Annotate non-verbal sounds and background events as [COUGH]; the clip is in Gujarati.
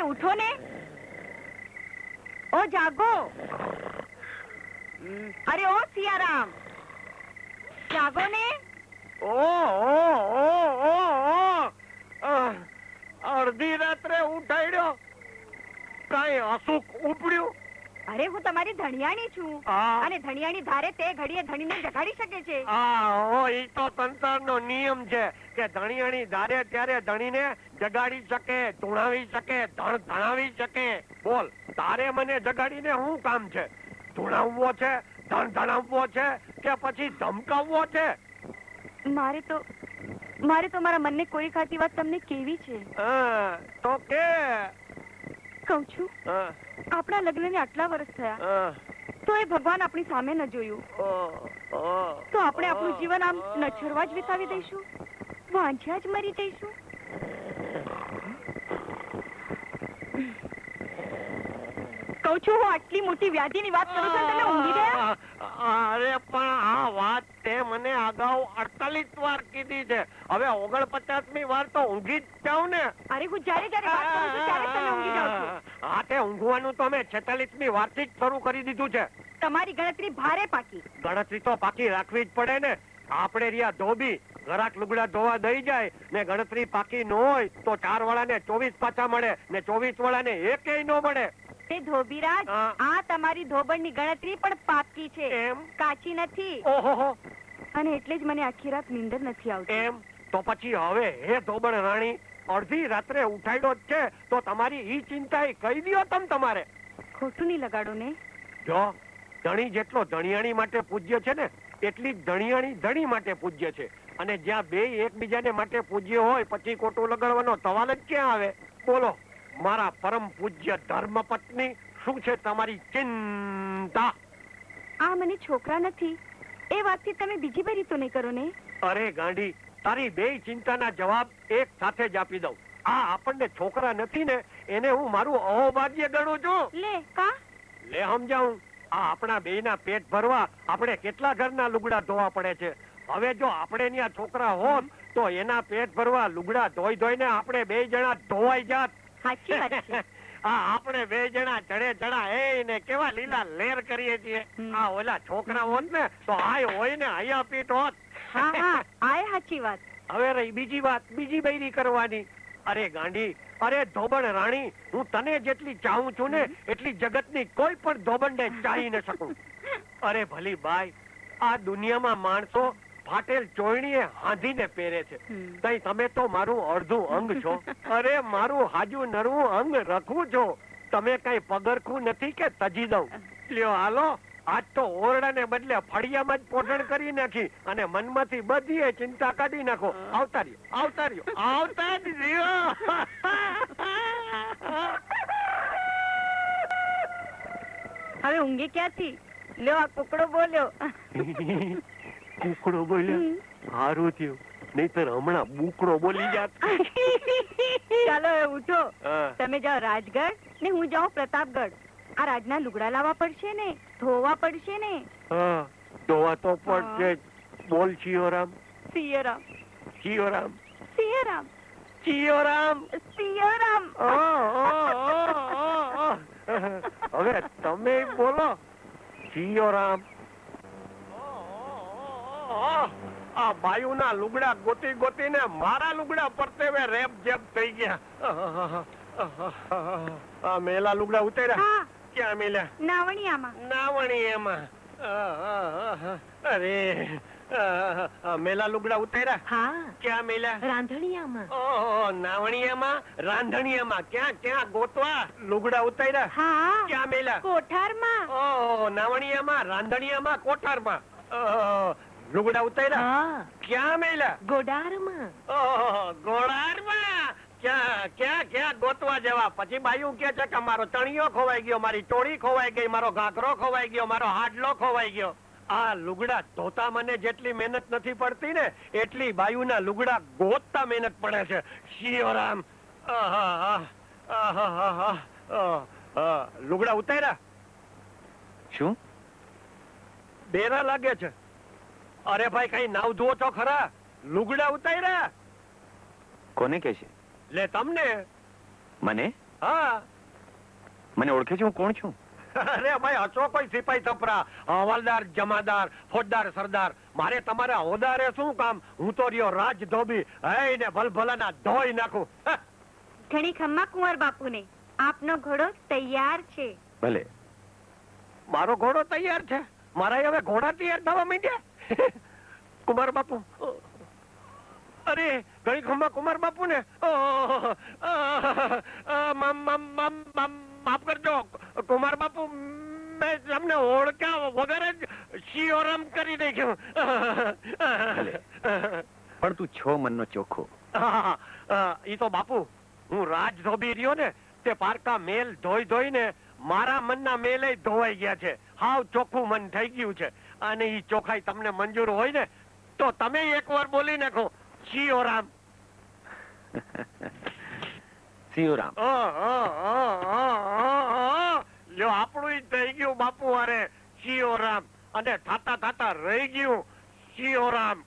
ઉઠો ને. ઓ, જાગો. અરે, ઓ, સિયારામ. જાગો ને. ઓ અડધી રાત્રે ઉઠાડ્યો કઈ અસુખ ઉપડ્યું? અરે હું તમારી ધણિયાણી છું. અને ધણિયાણી ધારે તે ઘડીએ ધણીને જગાડી શકે છે. આ ઓ ઈ તો તંત્રનો નિયમ છે કે ધણિયાણી ધારે ત્યારે ધણીને જગાડી શકે ધૂણાવી શકે ધણ ધણાવી શકે. બોલ તારે મને જગાડીને શું કામ છે? ધૂણાવવો છે ધણ ધણાવવો છે કે પછી ધમકાવવો છે? મારે તો મારે તો મારા મનને કોઈ ખાતી વાત તમને કેવી છે? હા, તો કે. કહું છું? આપણા લગ્નને આટલા વર્ષ થયા. તો એ ભગવાન આપણી સામે ન જોયું. તો આપણે આપણું જીવન આમ નછરવા જ વિતાવી દઈશું? વાંચ્યા જ મરી જઈશું? કહું છું હું આટલી મોટી વ્યાધિની વાત કરું છું તમે ઊંઘી ગયા? મને અગાઉ અડતાલીસ વાર કીધી છે. હવે ઓગણપચાસમી વાર તો ઊંઘી જ જાઉં ને. અરે હું જ્યારે જ્યારે વાત કરું છું ત્યારે તમે ઊંઘી જાઓ છો. હા તે ઊંઘવાનું તો મેં છેતાલીસમી વારથી જ શરૂ કરી દીધું છે. તમારી ગણતરી ભારે પાકી. ગણતરી તો પાકી રાખવી જ પડે ને. આપણે રહ્યા ધોબી ઘરાક લુગડા ધોવા દઈ જાય ને ગણતરી પાકી ન હોય તો ચાર વાળાને ચોવીસ પાછા મળે ને ચોવીસ વાળાને એકેય ન મળે. તે ધોબીરાજ આ તમારી ધોબણની ગણતરી પણ પાકી છે. એમ? કાચી નથી. ઓહો અને એટલે જ મને આખી રાત નીંદર નથી આવતી. એમ? તો પછી હવે હે ધોબણ રાણી અડધી રાત્રે ઉઠાડ્યો જ છે તો તમારી ઈ ચિંતા કહી દો તમ તમારે. ખોટું નહીં લગાડો ને. જો ધણી જેટલો ધણિયાણી માટે પૂજ્ય છે ને એટલી જ ધણિયાણી ધણી માટે પૂજ્ય છે. અને જ્યાં બે એકબીજાને માટે પૂજ્ય હોય પછી ખોટું લગાડવાનો સવાલ જ ક્યાં આવે? બોલો મારા પરમ પૂજ્ય ધર્મ પત્ની શું છે તમારી ચિંતા? આ મને છોકરા નથી. એ વાતથી તમે બીજી રીતો નહીં કરો ને? અરે ગાંડી તારી બે ચિંતાના જવાબ એક સાથે જ આપી દઉં. આ આપણને છોકરા નથી ને એને હું મારું અહોભાગ્ય ગણું છું. લે કા? લે સમજાવું આ આપણા બેયના પેટ ભરવા આપણે કેટલા ઘરના લુગડા ધોવા પડે છે. હવે જો આપણે ત્યાં છોકરા હોત તો એના પેટ ભરવા લુગડા ધોઈ ધોઈને આપણે બે જણા ધોવાઈ જાત. સાચી વાત છે. [LAUGHS] આપણે બે જણા ચડે ચડા એ ને કેવા લીલા લેર કરીએ છીએ. આ ઓલા છોકરા હોત ને તો આય હોય ને આયા પીટ હોત. હા હા આય સાચી વાત. હવે રહી બીજી વાત બીજી બૈરી કરવાની. અરે ગાંડી અરે ધોબણ રાણી હું તને જેટલી ચાહું છું ને એટલી જગતની કોઈ પણ ધોબણને ચાહી ન શકું. [LAUGHS] અરે ભલી બાઈ આ દુનિયામાં માણસો ફાટેલ ચોયણીએ હાંધીને પહેરે છે. તઈ તમે તો મારું અડધું અંગ છો. [LAUGHS] અરે મારું હાજુ નરવું અંગ રખું છો. તમે કઈ પગરખું નથી કે તજી દઉં? લ્યો હાલો. આજ તો ઓરડાને બદલે ફળિયામાં જ પોષણ કરી નાખી અને મનમાંથી બધી ચિંતા કાઢી નાખો. આવતા રહ્યો આવતા જ હવે ઊંઘે ક્યાંથી? લ્યો આ કુકડો બોલ્યો. [LAUGHS] [LAUGHS] કુકડો બોલ્યો. સારું થયું. નહીતર હમણાં બુકડો બોલી જાત. ચાલો ઉઠો. તમે જાઓ રાજગઢ ને હું જાઉં પ્રતાપગઢ. આ રાજના લુગડા લાવવા પડશે ને ધોવા પડશે ને. ધોવા તો પડશે બોલ સિયોરામ સિયોરામ સિયોરામ સિયોરામ સિયોરામ સિયરામ. હવે તમે બોલો. સિયોરામ આ બાયુના લુગડા ગોતી ગોતીને મારા લુગડા પરતેવે રેપ જેપ થઈ ગયા. આ મેલા લુગડા ઉતાર્યા. ક્યાં મેલ્યા? નાવણિયામાં. નાવણી અરે મેલા લુગડા ઉતાર્યા. હા. ક્યાં મેલ્યા? રાંધણિયામાં. ઓહો નાવણીયામાં રાંધણીયામાં. ક્યાં ક્યાં ગોતવા લુગડા ઉતાર્યા? હા. ક્યાં મેલા કોઠારમાં. ઓહો નાવણીયામાં રાંધણીયામાં કોઠારમાં. લુગડા ઉતાર્યા ક્યાં મેલા ગોડારમાં. ઓહો ગોડારમાં? ક્યાં ક્યાં ક્યાં ગોતવા જવા? પછી બાયું કે છે કે મારો ચણિયો ખોવાઈ ગયો મારી ટોળી ખોવાઈ ગઈ મારો ઘાઘરો ખોવાઈ ગયો મારો હાડલો ખોવાઈ ગયો. આ લુગડા ધોતા મને જેટલી મહેનત નથી પડતી ને એટલી બાયુના લુગડા ગોતતા મહેનત પડે છે. શિવરામ આહા, આહા, આહા, આહ, આહ. લુગડા ઉતાર્યા શું? બેરા લાગે છે. અરે ભાઈ કઈ નાવ ધુઓ તો ખરા. લુગડા ઉતાર્યા. કોને કે છે? લે તમને. મને? હા. મને ઓળખે છે હું કોણ છું? અરે ભાઈ હચો કોઈ સિપાઈ થપરા હવાલદાર જમાદાર ફોજદાર સરદાર. મારે તમારા હોદારે શું કામ? હું તો રહ્યો રાજ ધોબી હે ને ભલભલાના ધોઈ નાખું. હ! ઘણી ખમ્મા કુંવર બાપુને. આપનો ઘોડો તૈયાર છે. ભલે. મારો ઘોડો તૈયાર છે. મારા હવે ઘોડા તૈયાર થવા માંડ્યા. કુમાર બાપુ અરે ઘણી ખમ્મા કુમાર બાપુ ને માફ કરજો કુમાર બાપુ મેં તમને ઓળખ્યા વગર જ શિયોરામ કરી નાખ્યું પણ તું છો મનનો ચોખ્ખો ઈ તો બાપુ હું રાજ ધોબી રહ્યો ને તે પારકા મેલ ધોઈ ધોઈને મારા મનના મેલે ધોવાઈ ગયા છે હાવ ચોખ્ખું મન થઈ ગયું છે અને એ ચોખાઈ તમને મંજૂર હોય ને તો તમે એકવાર બોલી નાખો. શિયો રામ સિયોરામ લ્યો આપણું થઈ ગયું બાપુ અરે શિયો રામ અને થાતા થાતા રહી ગયું. શિયો રામ.